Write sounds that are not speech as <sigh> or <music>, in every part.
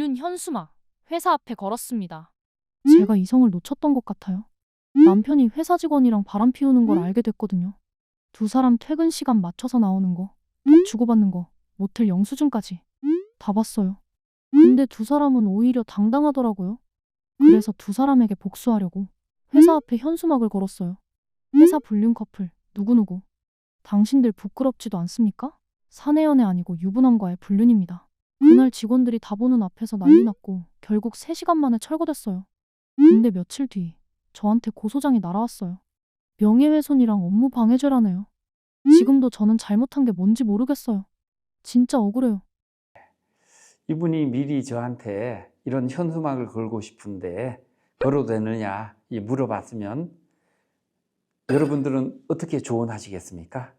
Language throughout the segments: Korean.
불륜 현수막 회사 앞에 걸었습니다. 제가 이성을 놓쳤던 것 같아요. 남편이 회사 직원이랑 바람 피우는 걸 알게 됐거든요. 두 사람 퇴근 시간 맞춰서 나오는 거, 돈 주고받는 거, 모텔 영수증까지 다 봤어요. 근데 두 사람은 오히려 당당하더라고요. 그래서 두 사람에게 복수하려고 회사 앞에 현수막을 걸었어요. 회사 불륜 커플 누구누구. 당신들 부끄럽지도 않습니까? 사내연애 아니고 유부남과의 불륜입니다. 그날 직원들이 다 보는 앞에서 난리 났고 결국 3시간 만에 철거됐어요. 근데 며칠 뒤 저한테 고소장이 날아왔어요. 명예훼손이랑 업무 방해죄라네요. 지금도 저는 잘못한 게 뭔지 모르겠어요. 진짜 억울해요. 이분이 미리 저한테 이런 현수막을 걸고 싶은데 걸어도 되느냐 이 물어봤으면 여러분들은 어떻게 조언하시겠습니까?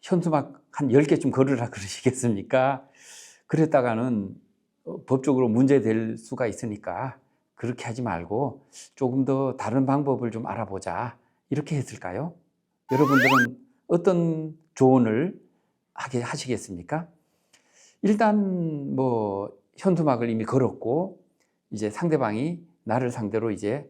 현수막 한 10개쯤 걸으라 <laughs> 그러시겠습니까? 그랬다가는 어, 법적으로 문제될 수가 있으니까 그렇게 하지 말고 조금 더 다른 방법을 좀 알아보자 이렇게 했을까요? 여러분들은 어떤 조언을 하게 하시겠습니까? 일단 뭐 현수막을 이미 걸었고 이제 상대방이 나를 상대로 이제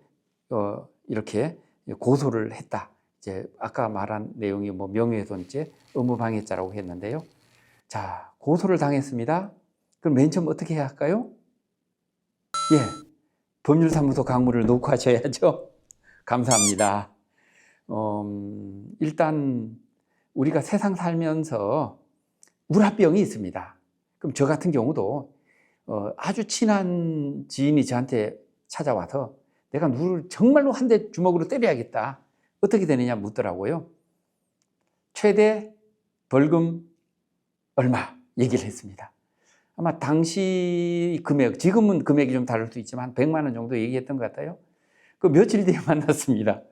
어 이렇게 고소를 했다. 이제 아까 말한 내용이 뭐 명예훼손죄, 업무방해죄라고 했는데요. 자, 고소를 당했습니다. 그럼 맨 처음 어떻게 해야 할까요? 예, 법률사무소 강물을 놓고 하셔야죠. <laughs> 감사합니다. 음, 일단 우리가 세상 살면서 우라병이 있습니다. 그럼 저 같은 경우도 어, 아주 친한 지인이 저한테 찾아와서 내가 누를 정말로 한 대 주먹으로 때려야겠다. 어떻게 되느냐 묻더라고요. 최대 벌금 얼마 얘기를 했습니다. 아마 당시 금액, 지금은 금액이 좀 다를 수 있지만 100만 원 정도 얘기했던 것 같아요. 그 며칠 뒤에 <laughs> 만났습니다.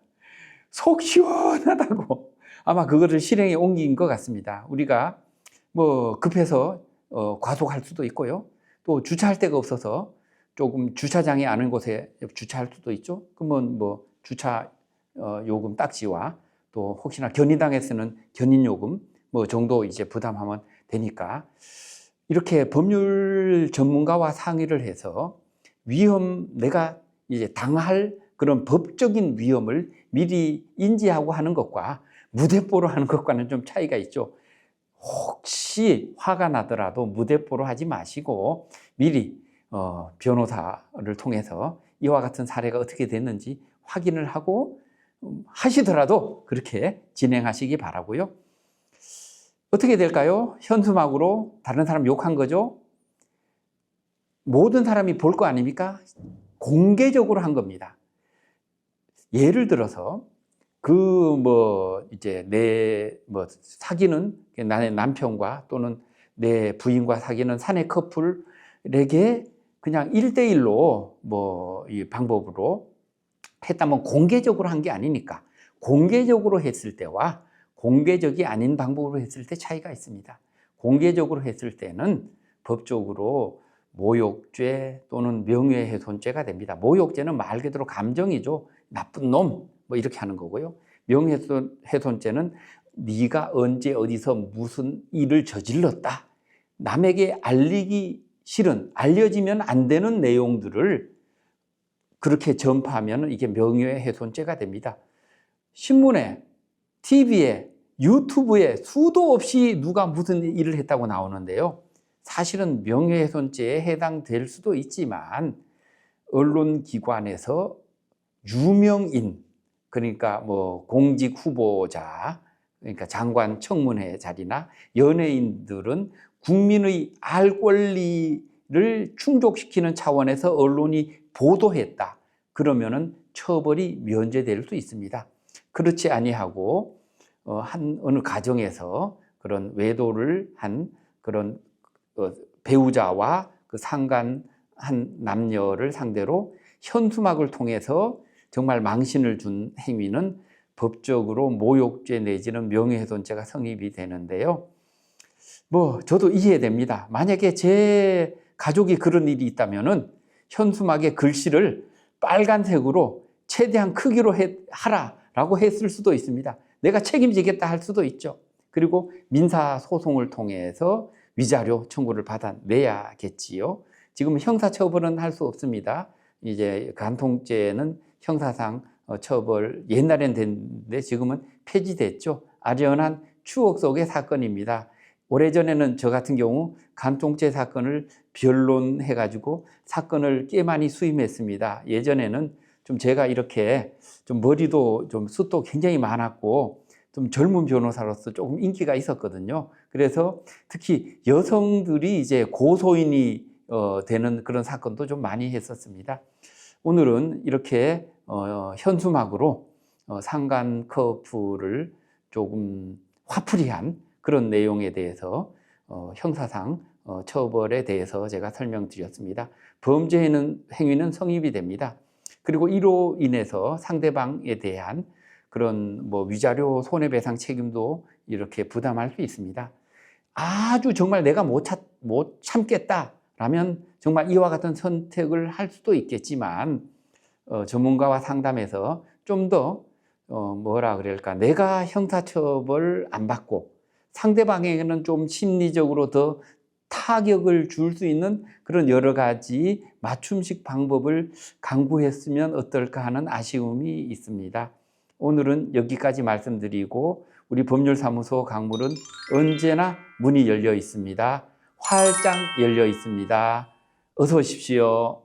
속 시원하다고 아마 그거를 실행에 옮긴 것 같습니다. 우리가 뭐 급해서 어, 과속할 수도 있고요. 또 주차할 데가 없어서 조금 주차장이 아는 곳에 주차할 수도 있죠. 그러면 뭐 주차 어, 요금 딱지와 또 혹시나 견인당했으면 견인 요금 뭐 정도 이제 부담하면 되니까 이렇게 법률 전문가와 상의를 해서 위험 내가 이제 당할 그런 법적인 위험을 미리 인지하고 하는 것과 무대뽀로 하는 것과는 좀 차이가 있죠. 혹시 화가 나더라도 무대뽀로 하지 마시고 미리 어, 변호사를 통해서 이와 같은 사례가 어떻게 됐는지 확인을 하고 음, 하시더라도 그렇게 진행하시기 바라고요. 어떻게 될까요? 현수막으로 다른 사람 욕한 거죠? 모든 사람이 볼 거 아닙니까? 공개적으로 한 겁니다. 예를 들어서 그 뭐 이제 내 뭐 사귀는 나의 남편과 또는 내 부인과 사귀는 사내 커플에게 그냥 1대1로 뭐 이 방법으로 했다면 공개적으로 한 게 아니니까 공개적으로 했을 때와 공개적이 아닌 방법으로 했을 때 차이가 있습니다. 공개적으로 했을 때는 법적으로 모욕죄 또는 명예훼손죄가 됩니다. 모욕죄는 말 그대로 감정이죠. 나쁜 놈, 뭐 이렇게 하는 거고요. 명예훼손죄는 네가 언제 어디서 무슨 일을 저질렀다. 남에게 알리기 싫은, 알려지면 안 되는 내용들을 그렇게 전파하면 이게 명예훼손죄가 됩니다. 신문에, TV에, 유튜브에 수도 없이 누가 무슨 일을 했다고 나오는데요. 사실은 명예훼손죄에 해당될 수도 있지만 언론기관에서 유명인 그러니까 뭐 공직 후보자 그러니까 장관 청문회 자리나 연예인들은 국민의 알 권리를 충족시키는 차원에서 언론이 보도했다. 그러면은 처벌이 면제될 수 있습니다. 그렇지 아니하고 어, 한 어느 가정에서 그런 외도를 한 그런 어, 배우자와 그 상간한 남녀를 상대로 현수막을 통해서 정말 망신을 준 행위는 법적으로 모욕죄 내지는 명예훼손죄가 성립이 되는데요. 뭐 저도 이해됩니다. 만약에 제 가족이 그런 일이 있다면은 현수막에 글씨를 빨간색으로 최대한 크기로 해, 하라라고 했을 수도 있습니다. 내가 책임지겠다 할 수도 있죠. 그리고 민사 소송을 통해서 위자료 청구를 받아내야겠지요. 지금 형사 처벌은 할 수 없습니다. 이제 간통죄는 형사상 어, 처벌 옛날엔 됐는데 지금은 폐지됐죠. 아련한 추억 속의 사건입니다. 오래전에는 저 같은 경우 간통죄 사건을 변론해 가지고 사건을 꽤 많이 수임했습니다. 예전에는 좀 제가 이렇게 좀 머리도 좀 숱도 굉장히 많았고 좀 젊은 변호사로서 조금 인기가 있었거든요. 그래서 특히 여성들이 이제 고소인이 어, 되는 그런 사건도 좀 많이 했었습니다. 오늘은 이렇게 어, 현수막으로 어, 상간 커플을 조금 화풀이한 그런 내용에 대해서 어, 형사상 어, 처벌에 대해서 제가 설명드렸습니다. 범죄는 행위는 성립이 됩니다. 그리고 이로 인해서 상대방에 대한 그런 뭐 위자료 손해배상 책임도 이렇게 부담할 수 있습니다. 아주 정말 내가 못, 참, 못 참겠다라면 정말 이와 같은 선택을 할 수도 있겠지만 어, 전문가와 상담해서 좀더 어, 뭐라 그럴까 내가 형사처벌 안 받고 상대방에게는 좀 심리적으로 더 타격을 줄 수 있는 그런 여러 가지 맞춤식 방법을 강구했으면 어떨까 하는 아쉬움이 있습니다. 오늘은 여기까지 말씀드리고 우리 법률사무소 강물은 언제나 문이 열려 있습니다. 활짝 열려 있습니다. 어서 오십시오.